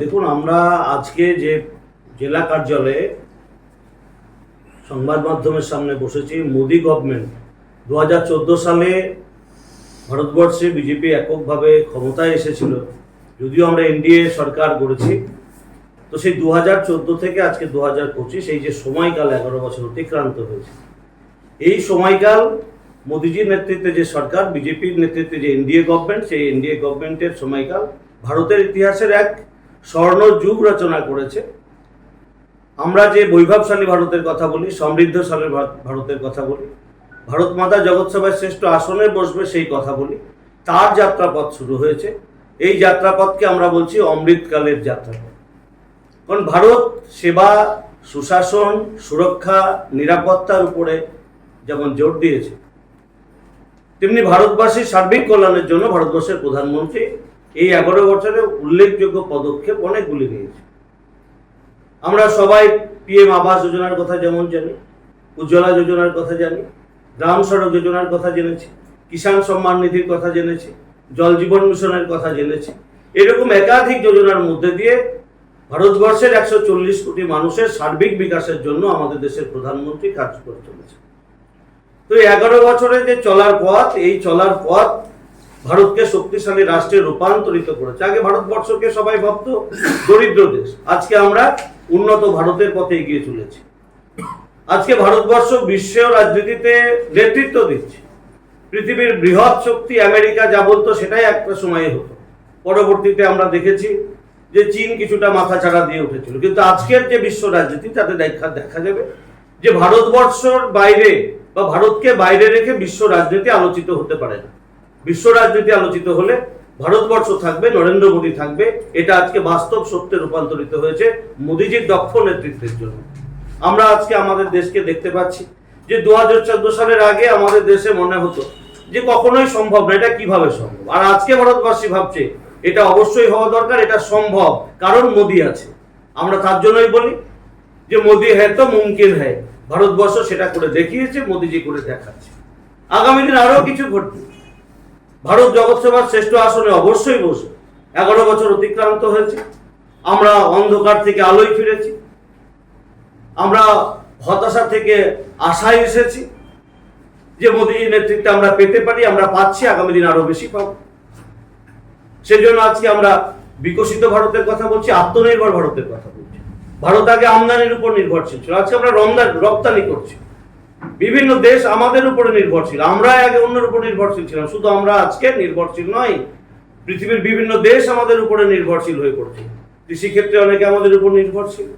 দেখুন, আমরা আজকে যে জেলা কার্যালয়ে সংবাদ মাধ্যমের সামনে বসেছি, মোদি গভর্নমেন্ট দু হাজার চোদ্দ সালে ভারতবর্ষে বিজেপি এককভাবে ক্ষমতায় এসেছিল, যদিও আমরা এনডিএ সরকার গড়েছি। তো সেই দু হাজার চোদ্দ থেকে আজকে দু হাজার পঁচিশ, এই যে সময়কাল এগারো বছর অতিক্রান্ত হয়েছে। এই সময়কাল মোদিজির নেতৃত্বে যে সরকার বিজেপির নেতৃত্বে যে এনডিএ গভর্নমেন্ট সেই এনডিএ গভর্নমেন্টের সময়কাল ভারতের ইতিহাসের এক স্বর্ণ যুগ রচনা করেছে। আমরা যে বৈভবশালী ভারতের কথা বলি সমৃদ্ধশালী ভারতের কথা বলি, ভারত মাতা জগৎসভায় শ্রেষ্ঠ আসনে বসবে সেই কথা বলি, তার যাত্রাপথ শুরু হয়েছে। এই যাত্রাপথকে আমরা বলছি অমৃতকালের যাত্রাপথ। কারণ ভারত সেবা, সুশাসন, সুরক্ষা, নিরাপত্তার উপরে যেমন জোর দিয়েছে, তেমনি ভারতবাসীর সার্বিক কল্যাণের জন্য ভারতবর্ষের প্রধানমন্ত্রী এই এগারো বছরে উল্লেখযোগ্য পদক্ষেপ অনেকগুলি নিয়েছে। আমরা সবাই পিএম আবাস যোজনার কথা যেমন জানি, উজ্জ্বলা যোজনার কথা জানি, গ্রাম সড়ক যোজনার কথা জেনেছি, কিষাণ সম্মান নিধির কথা জেনেছি, জল জীবন মিশনের কথা জেনেছি। এরকম একাধিক যোজনার মধ্যে দিয়ে ভারতবর্ষের একশো চল্লিশ কোটি মানুষের সার্বিক বিকাশের জন্য আমাদের দেশের প্রধানমন্ত্রী কাজ করে চলেছে তো এগারো বছরে যে চলার পথ, এই চলার পথ ভারতকে শক্তিশালী রাষ্ট্রে রূপান্তরিত করেছে। আগে ভারতবর্ষকে সবাই ভাবতো দরিদ্র দেশ। আজকে আমরা উন্নত ভারতের পথে এগিয়ে চলেছি। আজকে ভারতবর্ষ বিশ্ব রাজনীতিতে নেতৃত্ব দিচ্ছে। পৃথিবীর বৃহৎ শক্তি আমেরিকা যা বলতো সেটাই একটা সময়ে হতো। পরবর্তীতে আমরা দেখেছি যে চীন কিছুটা মাথা ছাড়া দিয়ে উঠেছিল। কিন্তু আজকের যে বিশ্ব রাজনীতি, তাতে দেখা দেখা যাবে যে ভারতবর্ষর বাইরে বা ভারতকে বাইরে রেখে বিশ্ব রাজনীতি আলোচিত হতে পারে না। বিশ্ব রাজনীতি আলোচিত হলে ভারতবর্ষ থাকবে, নরেন্দ্র মোদী থাকবে, এটা আজকে বাস্তব সত্যে রূপান্তরিত হয়েছে মোদীজির দক্ষ নেতৃত্বের জন্য। আমরা আজকে আমাদের দেশকে দেখতে পাচ্ছি যে দু হাজার চোদ্দ সালের আগে আমাদের দেশে মনে হতো যে কখনোই সম্ভব না, এটা কীভাবে সম্ভব? আর আজকে ভারতবাসী ভাবছে এটা অবশ্যই হওয়া দরকার, এটা সম্ভব কারণ মোদী আছে। আমরা তার জন্যই বলি যে মোদী হ্যাঁ তো মুমকিন হ্যাঁ ভারতবর্ষ সেটা করে দেখিয়েছে, মোদীজি করে দেখাচ্ছে। আগামী দিন আরও কিছু ঘটবে। ভারত জগৎসভার শ্রেষ্ঠ আসনে অবশ্যই বসে এগারো বছর অতিক্রান্ত হয়েছে। আমরা অন্ধকার থেকে আলোয় ফিরেছি। আমরা হতাশা থেকে আশায় এসেছি যে মোদীজির নেতৃত্বে আমরা পেতে পারি, আমরা পাচ্ছি, আগামী দিন আরও বেশি পাবো। সেজন্য আজকে আমরা বিকশিত ভারতের কথা বলছি, আত্মনির্ভর ভারতের কথা বলছি। ভারত আগে আমদানির উপর নির্ভরশীল ছিল। আজকে আমরা রমদান রপ্তানি করছি। বিভিন্ন দেশ আমাদের উপরে নির্ভরশীল। আমরা আগে অন্যের উপর নির্ভরশীল ছিলাম। শুধু আমরা আজকে নির্ভরশীল নয় পৃথিবীর বিভিন্ন দেশ আমাদের উপরে নির্ভরশীল হয়ে পড়ছে। কৃষিক্ষেত্রে অনেকে আমাদের উপর নির্ভরশীল।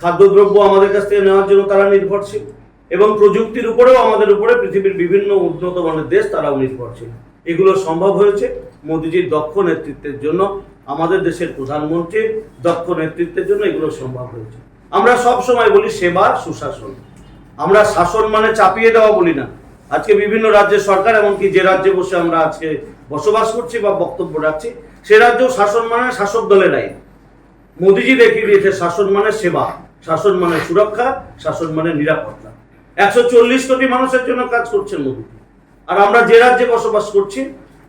খাদ্যদ্রব্য আমাদের কাছ থেকে নেওয়ার জন্য তারা নির্ভরশীল। এবং প্রযুক্তির উপরেও আমাদের উপরে পৃথিবীর বিভিন্ন উন্নত মানের দেশ তারাও নির্ভরশীল। এগুলো সম্ভব হয়েছে মোদিজির দক্ষ নেতৃত্বের জন্য, আমাদের দেশের প্রধানমন্ত্রীর দক্ষ নেতৃত্বের জন্য এগুলো সম্ভব হয়েছে। আমরা সব সময় বলি সেবা সুশাসন। আমরা শাসন মানে চাপিয়ে দেওয়া বলি না। আজকে বিভিন্ন রাজ্যের সরকার, এমনকি যে রাজ্যে বসে আমরা আজকে বসবাস করছি বা বক্তব্য রাখছি, সে রাজ্যেও শাসন মানে শাসক দলের আইন। মোদিজি দেখিয়ে দিয়েছে, শাসন মানে সেবা, শাসন মানে সুরক্ষা, শাসন মানে নিরাপত্তা। একশো চল্লিশ কোটি মানুষের জন্য কাজ করছেন মোদি আর আমরা যে রাজ্যে বসবাস করছি,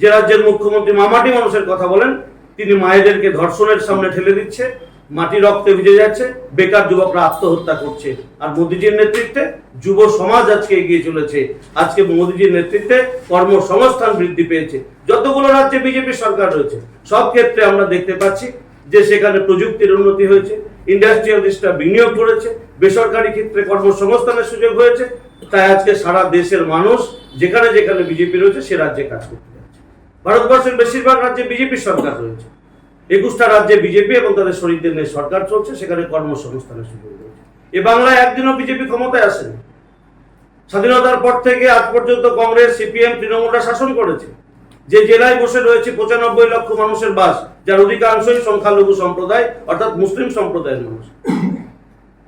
যে রাজ্যের মুখ্যমন্ত্রী মামাটি মানুষের কথা বলেন, তিনি মায়েদেরকে ধর্ষণের সামনে ঠেলে দিচ্ছে মাটি রক্তে ভিজে যাচ্ছে, বেকার যুবকরা আত্মহত্যা করছে। আর মোদিজির নেতৃত্বে যুব সমাজ আজকে এগিয়ে চলেছে। আজকে মোদিজির নেতৃত্বে কর্মসংস্থান বৃদ্ধি পেয়েছে। যতগুলো রাজ্যে বিজেপি সরকার রয়েছে, সব ক্ষেত্রে আমরা দেখতে পাচ্ছি যে সেখানে প্রযুক্তির উন্নতি হয়েছে ইন্ডাস্ট্রিয়ালিস্টরা বিনিয়োগ করেছে, বেসরকারি ক্ষেত্রে কর্মসংস্থানের সুযোগ হয়েছে। তাই আজকে সারা দেশের মানুষ যেখানে যেখানে বিজেপি রয়েছে, সে রাজ্যে কাজ করতে যাচ্ছে। ভারতবর্ষের বেশিরভাগ রাজ্যে বিজেপি সরকার রয়েছে। একুশটা রাজ্যে বিজেপি এবং তাদের শরীরদের নিয়ে সরকার চলছে, সেখানে কর্মসংস্থানের সুযোগ রয়েছে। এ বাংলায় একদিনও বিজেপি ক্ষমতায় আসেনি। স্বাধীনতার পর থেকে আজ পর্যন্ত কংগ্রেস, সিপিএম, তৃণমূলরা শাসন করেছে। যে জেলায় বসে রয়েছে পঁচানব্বই লক্ষ মানুষের বাস, যার অধিকাংশই সংখ্যালঘু সম্প্রদায়, অর্থাৎ মুসলিম সম্প্রদায়ের মানুষ।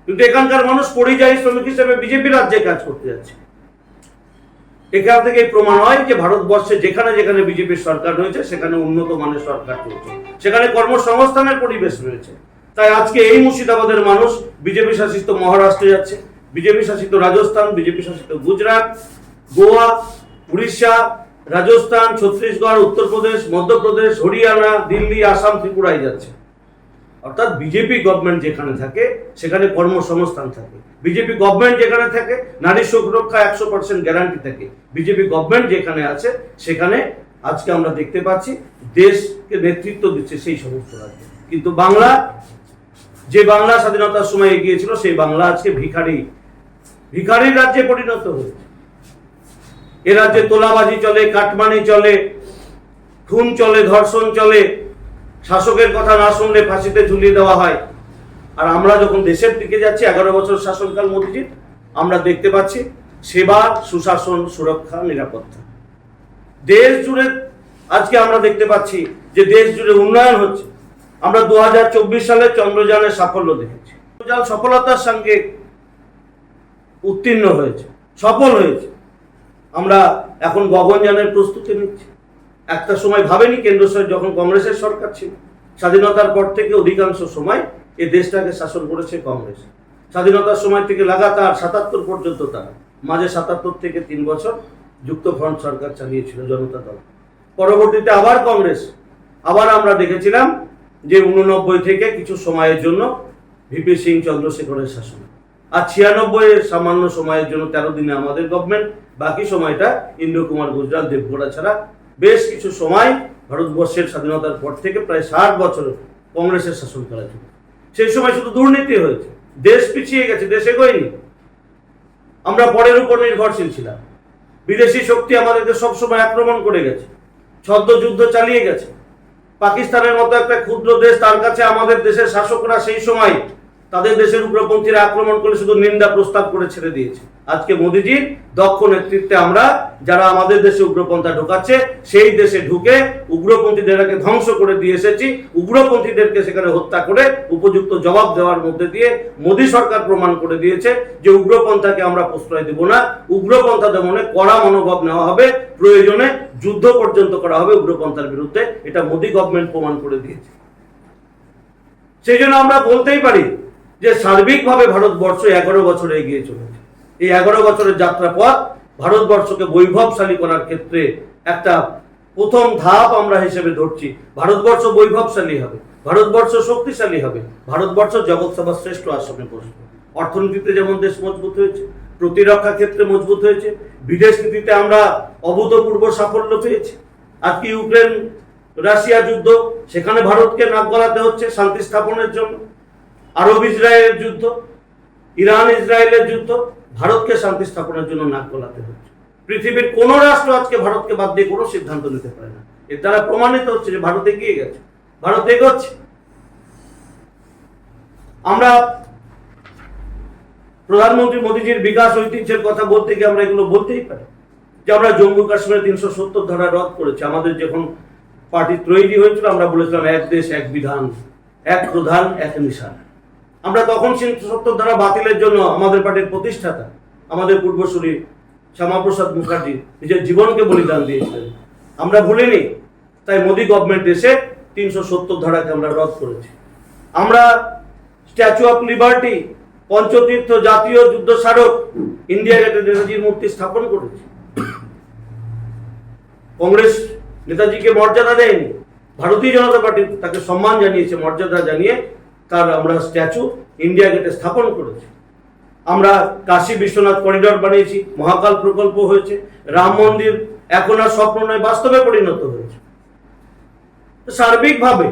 কিন্তু এখানকার মানুষ পরিযায়ী শ্রমিক হিসেবে বিজেপি রাজ্যে কাজ করতে যাচ্ছে। এখান থেকে প্রমাণ হয় যে ভারতবর্ষে যেখানে যেখানে বিজেপির সরকার রয়েছে, সেখানে উন্নত মানের সরকার চলছে। সেখানে কর্মসংস্থানের পরিবেশ রয়েছে। তাই আজকে এই মুর্শিদাবাদের মানুষ বিজেপি শাসিত মহারাষ্ট্রে যাচ্ছে, বিজেপি শাসিত রাজস্থান, বিজেপি শাসিত গুজরাট, গোয়া, উড়িষ্যা, রাজস্থান, ছত্তিশগড়, উত্তরপ্রদেশ, মধ্যপ্রদেশ, হরিয়ানা, দিল্লি, আসাম, ত্রিপুরায় যাচ্ছে। অর্থাৎ বিজেপি গভর্নমেন্ট যেখানে থাকে, সেখানে কর্মসংস্থান থাকে। বিজেপি গভর্নমেন্ট যেখানে থাকে, নারী সুরক্ষা একশো পার্সেন্ট গ্যারান্টি থাকে। বিজেপি গভর্নমেন্ট যেখানে আছে, সেখানে আজকে আমরা দেখতে পাচ্ছি, দেশকে নেতৃত্ব দিচ্ছে সেই সমস্ত রাজ্য। কিন্তু বাংলা, যে বাংলা স্বাধীনতার সময় এগিয়েছিল, সেই বাংলা আজকে ভিখারি ভিখারির রাজ্যে পরিণত হয়েছে। এ রাজ্যে তোলাবাজি চলে, কাটমানি চলে, খুন চলে, ধর্ষণ চলে শাসকের কথা না শুনলে ফাঁসিতে ঝুলিয়ে দেওয়া হয়। আর আমরা যখন দেশের দিকে যাচ্ছি, এগারো বছর শাসনকাল মোদীজির আমরা দেখতে পাচ্ছি সেবা, সুশাসন, সুরক্ষা, নিরাপত্তা। দেশ জুড়ে আজকে আমরা দেখতে পাচ্ছি যে দেশ জুড়ে উন্নয়ন হচ্ছে। আমরা দু হাজার চব্বিশ সালে চন্দ্রযানের সাফল্য দেখেছি। চন্দ্রযান সফলতার সঙ্গে উত্তীর্ণ হয়েছে, সফল হয়েছে। আমরা এখন গগনযানের প্রস্তুতি নিচ্ছি। একটা সময় ভাবেনি কেন্দ্র সরকার, যখন কংগ্রেসের সরকার ছিল। স্বাধীনতার পর থেকে অধিকাংশ সময় এই দেশটাকে শাসন করেছে কংগ্রেস। স্বাধীনতার সময় থেকে লাগাতার সাতাত্তর পর্যন্ত তারা, মাঝে সাতাত্তর থেকে তিন বছর যুক্ত ফ্রন্ট সরকার চালিয়েছিল জনতা দল। পরবর্তীতে আবার কংগ্রেস। আবার আমরা দেখেছিলাম যে উননব্বই থেকে কিছু সময়ের জন্য ভিপি সিং চন্দ্রশেখরের শাসন। আর ছিয়ানব্বই এর সামান্য সময়ের জন্য তেরো দিনে আমাদের গভর্নমেন্ট বাকি সময়টা ইন্দ্র কুমার গুজরাল দেবগোড়া ছাড়া বেশ কিছু সময় ভারতবর্ষের স্বাধীনতার পর থেকে প্রায় ষাট বছর কংগ্রেসের শাসন করা ছিল সেই সময় শুধু দুর্নীতি হয়েছে। দেশ পিছিয়ে গেছে, দেশ এগোয়নি আমরা পরের উপর নির্ভরশীল ছিলাম। বিদেশি শক্তি আমাদেরকে সবসময় আক্রমণ করে গেছে। ছদ্ম যুদ্ধ চালিয়ে গেছে। পাকিস্তানের মতো একটা ক্ষুদ্র দেশ তার কাছে আমাদের দেশের শাসকরা সেই সময় তাদের দেশের উগ্রপন্থীরা আক্রমণ করে শুধু নিন্দা প্রস্তাব করে ছেড়ে দিয়েছে। আজকে মোদিজির দক্ষ নেতৃত্বে আমরা যারা আমাদের দেশে উগ্রপন্থা ঢোকাচ্ছে, সেই দেশে ঢুকে উগ্রপন্থীদেরকে ধ্বংস করে দিয়ে এসেছি। উগ্রপন্থীদেরকে সেখানে হত্যা করে উপযুক্ত জবাব দেওয়ার মধ্যে দিয়ে মোদী সরকার প্রমাণ করে দিয়েছে যে উগ্রপন্থাকে আমরা প্রশ্রয় দেব না। উগ্রপন্থা দমনে কড়া মনোভাব নেওয়া হবে, প্রয়োজনে যুদ্ধ পর্যন্ত করা হবে উগ্রপন্থার বিরুদ্ধে। এটা মোদী গভর্নমেন্ট প্রমাণ করে দিয়েছে। সেই জন্য আমরা বলতেই পারি যে সার্বিকভাবে ভারতবর্ষ এগারো বছর এগিয়ে চলেছে। এই এগারো বছরের যাত্রা পথ ভারতবর্ষকে বৈভবশালী করার ক্ষেত্রে একটা প্রথম ধাপ আমরা হিসেবে ধরছি। ভারতবর্ষ বৈভবশালী হবে, ভারতবর্ষ শক্তিশালী হবে, ভারতবর্ষ জগৎ সভার শ্রেষ্ঠ আসনে বসবে। অর্থনীতিতে যেমন দেশ মজবুত হয়েছে, প্রতিরক্ষা ক্ষেত্রে মজবুত হয়েছে, বিদেশ নীতিতে আমরা অভূতপূর্ব সাফল্য পেয়েছি। আজকে ইউক্রেন রাশিয়া যুদ্ধ, সেখানে ভারতকে নাক গলাতে হচ্ছে শান্তি স্থাপনের জন্য। আরব ইসরায়েলের যুদ্ধ, ইরান ইসরায়েলের যুদ্ধ, ভারতকে শান্তি স্থাপনের জন্য নাক গলাতে হচ্ছে। পৃথিবীর কোনো রাষ্ট্র আজকে ভারতকে বাদ দিয়ে কোনো সিদ্ধান্ত নিতে পারে না। এর দ্বারা প্রমাণিত হচ্ছে যে ভারত এগিয়ে গেছে। ভারত এগোচ্ছে। আমরা প্রধানমন্ত্রী মোদীজির বিকাশ ঐতিহ্যের কথা বলতে গিয়ে আমরা এগুলো বলতেই পারি। যে আমরা জম্মু কাশ্মীরে তিনশো সত্তর ধারা রদ করেছি। আমাদের যখন পার্টি তৈরি হয়েছিল, আমরা বলেছিলাম, এক দেশ, এক বিধান, এক প্রধান, এক নিশান। আমরা তখন সত্তর ধারা বাতিলের জন্য আমাদের পার্টির প্রতিষ্ঠাতা, আমাদের পূর্বসূরি শ্যামাপ্রসাদ মুখার্জি নিজের জীবনকে বলিদান দিয়েছিলেন। আমরা ভুলিনি, তাই মোদী গভর্নমেন্ট এসে তিনশো সত্তর ধারাকে আমরা রদ করেছি। আমরা স্ট্যাচু অফ লিবার্টি পঞ্চতীর্থ জাতীয় যুদ্ধ স্মারক ইন্ডিয়া গেটে নেতাজির মূর্তি স্থাপন করেছি। কংগ্রেস নেতাজিকে মর্যাদা দেয়নি, ভারতীয় জনতা পার্টি তাকে সম্মান জানিয়েছে, মর্যাদা জানিয়ে তার আমরা স্ট্যাচু ইন্ডিয়া গেটে স্থাপন করেছি। আমরা কাশী বিশ্বনাথ করিডর বানিয়েছি, মহাকাল প্রকল্প হয়েছে, রাম মন্দির এখন আর স্বপ্ন নয়, বাস্তবে পরিণত হয়েছে। সার্বিকভাবে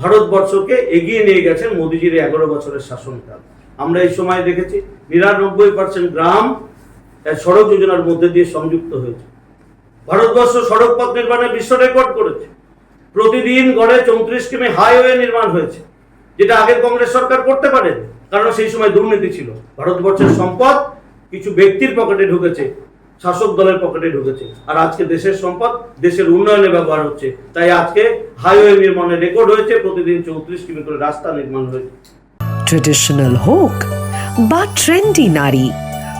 ভারতবর্ষকে এগিয়ে নিয়ে গেছেন মোদীজির এগারো বছরের শাসনকাল। আমরা এই সময় দেখেছি নিরানব্বই পার্সেন্ট গ্রাম সড়ক যোজনার মধ্যে দিয়ে সংযুক্ত হয়েছে। ভারতবর্ষ সড়ক পথ নির্মাণে বিশ্ব রেকর্ড করেছে। প্রতিদিন গড়ে চৌত্রিশ কিমি হাইওয়ে নির্মাণ হয়েছে। যেটা আগের কংগ্রেস সরকার করতে পারে কারণ সেই সময় দুর্নীতি ছিল। ভারতবর্ষের সম্পদ কিছু ব্যক্তির পকেটে ঢুকেছে শাসক দলের পকেটে ঢুকেছে। আর আজকে দেশের সম্পদ দেশের উন্নয়নে ব্যবহার হচ্ছে। তাই আজকে হাইওয়ে নির্মাণের রেকর্ড হয়েছে প্রতিদিন চৌত্রিশ কিমি করে রাস্তা নির্মাণ হয়েছে। ট্রেডিশনাল হোক বা ট্রেন্ডি নারী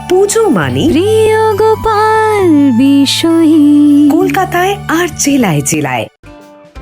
পুজো মানে প্রিয় গোপাল বিষয়ী। কলকাতায় আর জেলায় জেলায়।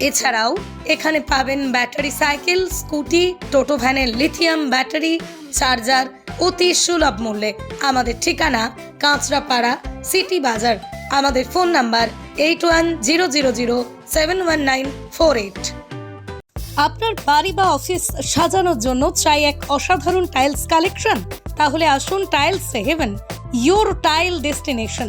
এছাড়াও এখানে পাবেন ব্যাটারি সাইকেল, স্কুটি, টোটো ভ্যানের লিথিয়াম ব্যাটারি, চার্জার অতি সুলভ মূল্যে। আমাদের ঠিকানা কাঁচরাপাড়া সিটি বাজার। আমাদের phone number eight one zero zero zero seven one nine four eight. আপনার বাড়ি বা অফিস সাজানোর জন্য চাই এক অসাধারণ টাইলস কালেকশন? তাহলে আসুন tiles heaven your tile destination.